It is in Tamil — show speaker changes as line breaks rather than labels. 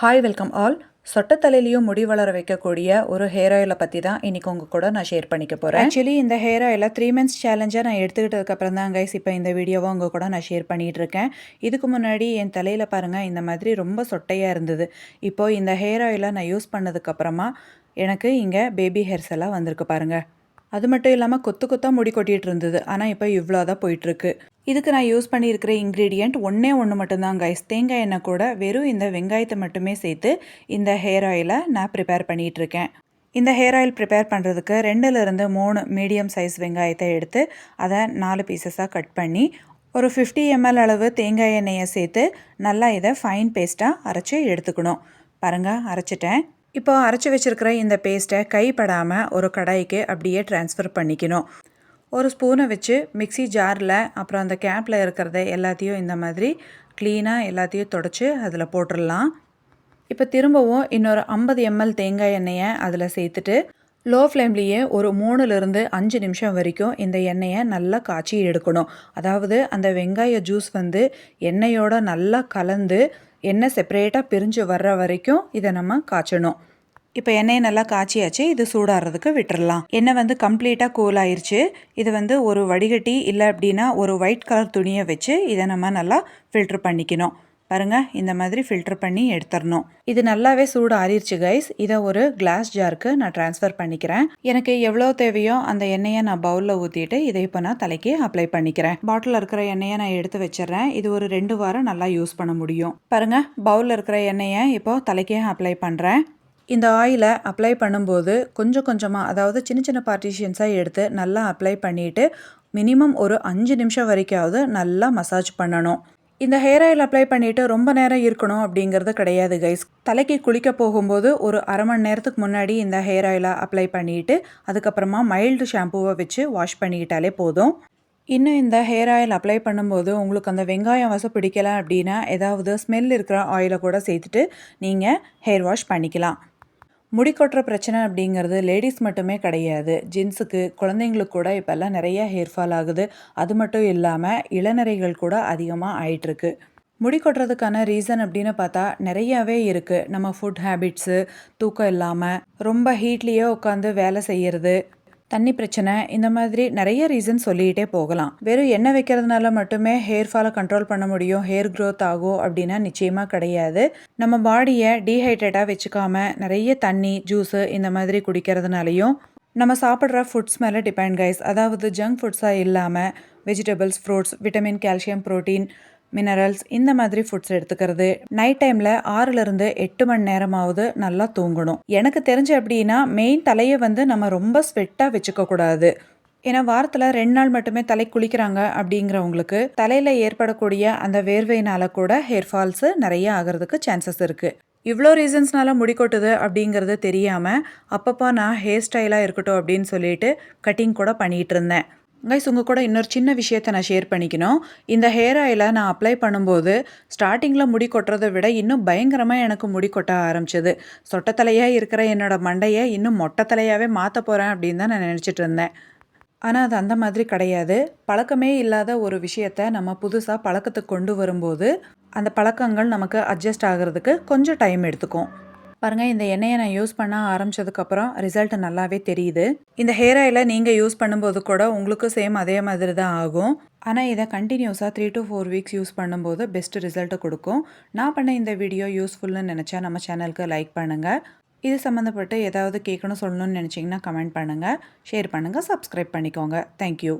ஹாய் வெல்கம் ஆல் சொட்டத்தலையிலையும் முடி வளர வைக்கக்கூடிய ஒரு ஹேர் ஆயிலை பற்றி தான் இன்றைக்கி உங்கள் கூட நான் ஷேர் பண்ணிக்க போகிறேன் ஆக்சுவலி இந்த ஹேர் ஆயிலை த்ரீ மந்த்ஸ் சேலஞ்சாக நான் எடுத்துக்கிட்டதுக்கப்புறம் தான் கைஸ் இப்போ இந்த வீடியோவை உங்கள் கூட நான் ஷேர் பண்ணிகிட்டு இருக்கேன். இதுக்கு முன்னாடி என் தலையில் பாருங்கள் இந்த மாதிரி ரொம்ப சொட்டையாக இருந்தது. இப்போது இந்த ஹேர் ஆயிலை நான் யூஸ் பண்ணதுக்கப்புறமா எனக்கு இங்கே பேபி ஹேர்ஸ் எல்லாம் வந்திருக்கு பாருங்கள் அது மட்டும் இல்லாமல் கொத்து கொத்தாக முடி கொட்டிகிட்டு இருந்தது. ஆனால் இப்போ இவ்வளோ தான் போயிட்டுருக்கு இதுக்கு நான் யூஸ் பண்ணியிருக்கிற இன்க்ரீடியண்ட் ஒன்றே ஒன்று மட்டும்தான் கைஸ் தேங்காய் எண்ணெய் கூட வெறும் இந்த வெங்காயத்தை மட்டுமே சேர்த்து இந்த ஹேர் ஆயிலை நான் ப்ரிப்பேர் பண்ணிகிட்ருக்கேன் இந்த ஹேர் ஆயில் ப்ரிப்பேர் பண்ணுறதுக்கு ரெண்டுலேருந்து மூணு மீடியம் சைஸ் வெங்காயத்தை எடுத்து அதை நாலு பீசஸாக கட் பண்ணி ஒரு ஃபிஃப்டி எம்எல் அளவு தேங்காய் எண்ணெயை சேர்த்து நல்லா இதை ஃபைன் பேஸ்ட்டாக அரைச்சி எடுத்துக்கணும். பாருங்கள் அரைச்சிட்டேன். இப்போ அரைச்சி வச்சுருக்கிற இந்த பேஸ்ட்டை கைப்படாமல் ஒரு கடாய்க்கு அப்படியே ட்ரான்ஸ்ஃபர் பண்ணிக்கணும். ஒரு ஸ்பூனை வச்சு மிக்சி ஜாரில் அப்புறம் அந்த கேப்பில் இருக்கிறத எல்லாத்தையும் இந்த மாதிரி க்ளீனாக எல்லாத்தையும் தொடச்சி அதில் போட்டுடலாம். இப்போ திரும்பவும் இன்னொரு ஐம்பது எம்எல் தேங்காய் எண்ணெயை அதில் சேர்த்துட்டு லோ ஃப்ளேம்லேயே ஒரு மூணுலேருந்து அஞ்சு நிமிஷம் வரைக்கும் இந்த எண்ணெயை நல்லா காய்ச்சி எடுக்கணும். அதாவது அந்த வெங்காய ஜூஸ் வந்து எண்ணெயோடு நல்லா கலந்து எண்ணெய் செப்பரேட்டாக பிரிஞ்சு வர்ற வரைக்கும் இதை நம்ம காய்ச்சணும். இப்போ எண்ணெயை நல்லா காய்ச்சியாச்சு இது சூடாடுறதுக்கு விட்டுறலாம். எண்ணெய் வந்து கம்ப்ளீட்டாக கூல் ஆயிடுச்சு இது வந்து ஒரு வடிகட்டி இல்லை அப்படின்னா ஒரு ஒயிட் கலர் துணியை வச்சு இதை நம்ம நல்லா ஃபில்ட்ரு பண்ணிக்கணும். பாருங்கள் இந்த மாதிரி ஃபில்டர் பண்ணி எடுத்துடணும் இது நல்லாவே சூடு ஆறிடுச்சு கைஸ் இதை ஒரு கிளாஸ் ஜாருக்கு நான் ட்ரான்ஸ்ஃபர் பண்ணிக்கிறேன். எனக்கு எவ்வளோ தேவையோ அந்த எண்ணெயை நான் பவுலில் ஊற்றிட்டு இதை இப்போ நான் தலைக்கு அப்ளை பண்ணிக்கிறேன். பாட்டிலில் இருக்கிற எண்ணெயை நான் எடுத்து வச்சிடுறேன். இது ஒரு ரெண்டு வாரம் நல்லா யூஸ் பண்ண முடியும். பாருங்கள் பவுலில் இருக்கிற எண்ணெயை இப்போ தலைக்கே அப்ளை பண்ணுறேன் இந்த ஆயிலை அப்ளை பண்ணும்போது கொஞ்சம் கொஞ்சமாக அதாவது சின்ன சின்ன பார்ட்டிஷியன்ஸாக எடுத்து நல்லா அப்ளை பண்ணிவிட்டு மினிமம் ஒரு அஞ்சு நிமிஷம் வரைக்காவது நல்லா மசாஜ் பண்ணணும். இந்த ஹேர் ஆயில் அப்ளை பண்ணிவிட்டு ரொம்ப நேரம் இருக்கணும் அப்படிங்கிறது கிடையாது கைஸ் தலைக்கு குளிக்க போகும்போது ஒரு அரை மணி நேரத்துக்கு முன்னாடி இந்த ஹேர் ஆயிலை அப்ளை பண்ணிவிட்டு அதுக்கப்புறமா மைல்டு ஷாம்புவை வச்சு வாஷ் பண்ணிக்கிட்டாலே போதும். இன்னும் இந்த ஹேர் ஆயில் அப்ளை பண்ணும்போது உங்களுக்கு அந்த வெங்காயம் வசம் பிடிக்கல அப்படின்னா ஏதாவது ஸ்மெல் இருக்கிற ஆயிலை கூட சேர்த்துட்டு நீங்கள் ஹேர் வாஷ் பண்ணிக்கலாம். முடி கொட்டுற பிரச்சனை அப்படிங்கிறது லேடிஸ் மட்டுமே கிடையாது. ஜென்ஸுக்கு குழந்தைங்களுக்கு கூட இப்போல்லாம் நிறைய ஹேர் ஃபால் ஆகுது. அது மட்டும் இல்லாமல் இளநரைகள் கூட அதிகமாக ஆயிட்டுருக்கு. முடி கொட்டுறதுக்கான ரீசன் அப்படின்னு பார்த்தா நிறையாவே இருக்குது நம்ம ஃபுட் ஹேபிட்ஸு தூக்கம் இல்லாமல் ரொம்ப ஹீட்லேயே உட்காந்து வேலை செய்கிறது தண்ணி பிரச்சனை இந்த மாதிரி நிறைய ரீசன் சொல்லிக்கிட்டே போகலாம். வெறும் எண்ணெய் வைக்கிறதுனால மட்டுமே ஹேர் ஃபாலை கண்ட்ரோல் பண்ண முடியும் ஹேர் க்ரோத் ஆகும் அப்படின்னா நிச்சயமாக கிடையாது. நம்ம பாடியை டீஹைட்ரேட்டாக வச்சுக்காம நிறைய தண்ணி ஜூஸு இந்த மாதிரி குடிக்கிறதுனாலையும் நம்ம சாப்பிட்ற ஃபுட்ஸ் மேலே டிபெண்ட் கைஸ் அதாவது ஜங்க் ஃபுட்ஸாக இல்லாமல் vegetables fruits vitamin calcium protein minerals இந்த மாதிரி ஃபுட்ஸ் எடுத்துக்கிறது. நைட் டைமில் ஆறுலேருந்து எட்டு மணி நேரமாவது நல்லா தூங்கணும். எனக்கு தெரிஞ்ச அப்படின்னா மெயின் தலையை வந்து நம்ம ரொம்ப ஸ்வெட்டாக வச்சுக்கக்கூடாது ஏன்னா வாரத்தில் ரெண்டு நாள் மட்டுமே தலை குளிக்கிறாங்க அப்படிங்கிறவங்களுக்கு தலையில் ஏற்படக்கூடிய அந்த வேர்வையினால் கூட ஹேர் ஃபால்ஸு நிறைய ஆகிறதுக்கு சான்சஸ் இருக்குது இவ்வளோ ரீசன்ஸ்னால முடி கொட்டுது அப்படிங்கிறது தெரியாமல் அப்பப்போ நான் ஹேர் ஸ்டைலாக இருக்கட்டும் அப்படின்னு சொல்லிட்டு கட்டிங் கூட பண்ணிகிட்டு இருந்தேன். கைஸ் உங்கள் கூட இன்னொரு சின்ன விஷயத்தை நான் ஷேர் பண்ணிக்கணும். இந்த ஹேர் ஆயிலை நான் அப்ளை பண்ணும்போது ஸ்டார்டிங்கில் முடி கொட்டுறதை விட இன்னும் பயங்கரமாக எனக்கு முடி கொட்ட ஆரம்பிச்சது. சொட்டத்தலையாக இருக்கிற என்னோடய மண்டையை இன்னும் மொட்டத்தலையாகவே மாற்ற போகிறேன் அப்படின்னு தான் நான் நினச்சிட்டு இருந்தேன். ஆனால் அது அந்த மாதிரி கிடையாது. பழக்கமே இல்லாத ஒரு விஷயத்த நம்ம புதுசாக பழக்கத்துக்கு கொண்டு வரும்போது அந்த பழக்கங்கள் நமக்கு அட்ஜஸ்ட் ஆகிறதுக்கு கொஞ்சம் டைம் எடுத்துக்கும். பாருங்கள் இந்த எண்ணெயை நான் யூஸ் பண்ண ஆரம்பிச்சதுக்கப்புறம் ரிசல்ட் நல்லாவே தெரியுது. இந்த ஹேர் ஆயிலை நீங்கள் யூஸ் பண்ணும்போது கூட உங்களுக்கு சேம் அதே மாதிரி தான் ஆகும். ஆனால் இதை கண்டினியூஸாக three to four weeks use பண்ணும்போது பெஸ்ட் ரிசல்ட்டை கொடுக்கும். நான் பண்ண இந்த வீடியோ யூஸ்ஃபுல்னு நினச்சா நம்ம சேனலுக்கு லைக் பண்ணுங்கள் இது சம்மந்தப்பட்டு ஏதாவது கேட்கணும் சொல்லணும்னு நினச்சிங்கன்னா கமெண்ட் பண்ணுங்கள் ஷேர் பண்ணுங்கள் சப்ஸ்கிரைப் பண்ணிக்கோங்க. தேங்க்யூ